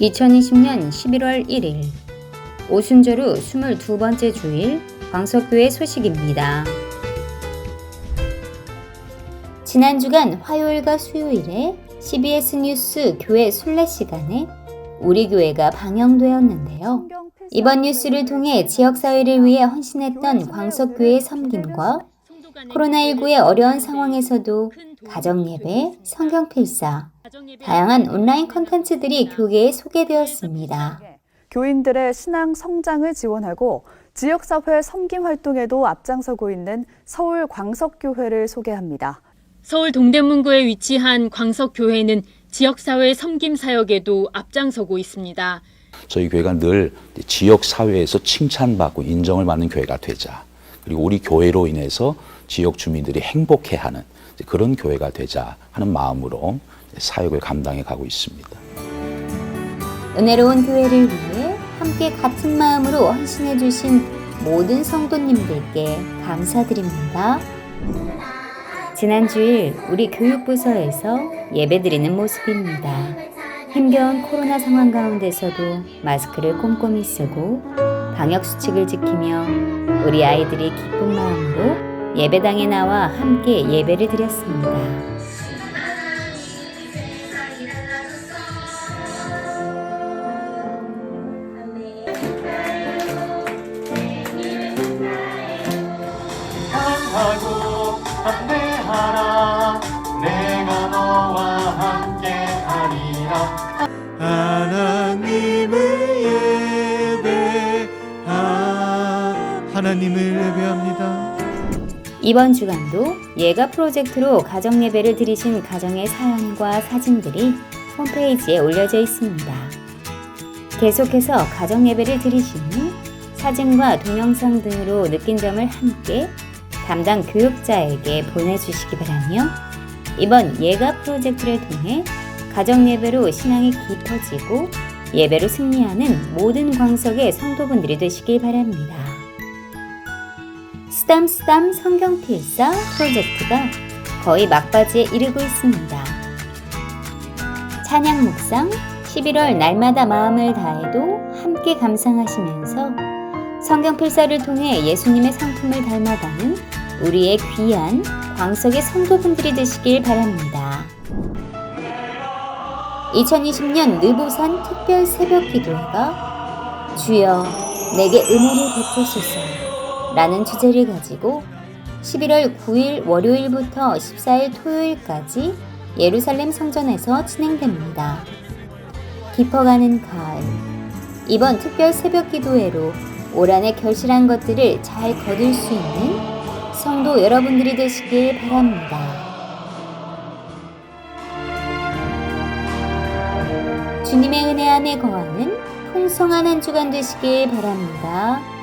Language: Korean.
2020년 11월 1일 오순절 후 22번째 주일 광석교회 소식입니다. 지난 주간 화요일과 수요일에 CBS 뉴스 교회 순례 시간에 우리 교회가 방영되었는데요. 이번 뉴스를 통해 지역사회를 위해 헌신했던 광석교회의 섬김과 코로나19의 어려운 상황에서도 가정예배, 성경필사, 다양한 온라인 컨텐츠들이 교계에 소개되었습니다. 교인들의 신앙 성장을 지원하고 지역사회 섬김 활동에도 앞장서고 있는 서울 광석교회를 소개합니다. 서울 동대문구에 위치한 광석교회는 지역사회 섬김 사역에도 앞장서고 있습니다. 저희 교회가 늘 지역 사회에서 칭찬받고 인정을 받는 교회가 되자. 그리고 우리 교회로 인해서 지역 주민들이 행복해하는 그런 교회가 되자 하는 마음으로 사역을 감당해 가고 있습니다. 은혜로운 교회를 위해 함께 같은 마음으로 헌신해 주신 모든 성도님들께 감사드립니다. 지난 주일 우리 교육부서에서 예배드리는 모습입니다. 힘겨운 코로나 상황 가운데서도 마스크를 꼼꼼히 쓰고 방역 수칙을 지키며 우리 아이들이 기쁜 마음으로 예배당에 나와 함께 예배를 드렸습니다. 사랑하고 담대하라. 내가 너와 함께 하리라. 하나님을 예배하 하나님을 예배합니다 이번 주간도 예가 프로젝트로 가정 예배를 드리신 가정의 사연과 사진들이 홈페이지에 올려져 있습니다. 계속해서 가정 예배를 드리신 후 사진과 동영상 등으로 느낀 점을 함께 담당 교육자에게 보내주시기 바라며 이번 예가 프로젝트를 통해 가정 예배로 신앙이 깊어지고 예배로 승리하는 모든 광석의 성도분들이 되시길 바랍니다. 쓰담쓰담 성경필사 프로젝트가 거의 막바지에 이르고 있습니다. 찬양 묵상 11월 날마다 마음을 다해도 함께 감상하시면서 성경필사를 통해 예수님의 상품을 닮아가는 우리의 귀한 광석의 성도분들이 되시길 바랍니다. 2020년 느부산 특별 새벽 기도회가 주여 내게 은혜를 베푸소서 라는 주제를 가지고 11월 9일 월요일부터 14일 토요일까지 예루살렘 성전에서 진행됩니다. 깊어가는 가을 이번 특별 새벽 기도회로 올 한해 결실한 것들을 잘 거둘 수 있는 성도 여러분들이 되시길 바랍니다. 주님의 은혜 안에 거하는 풍성한 한 주간 되시길 바랍니다.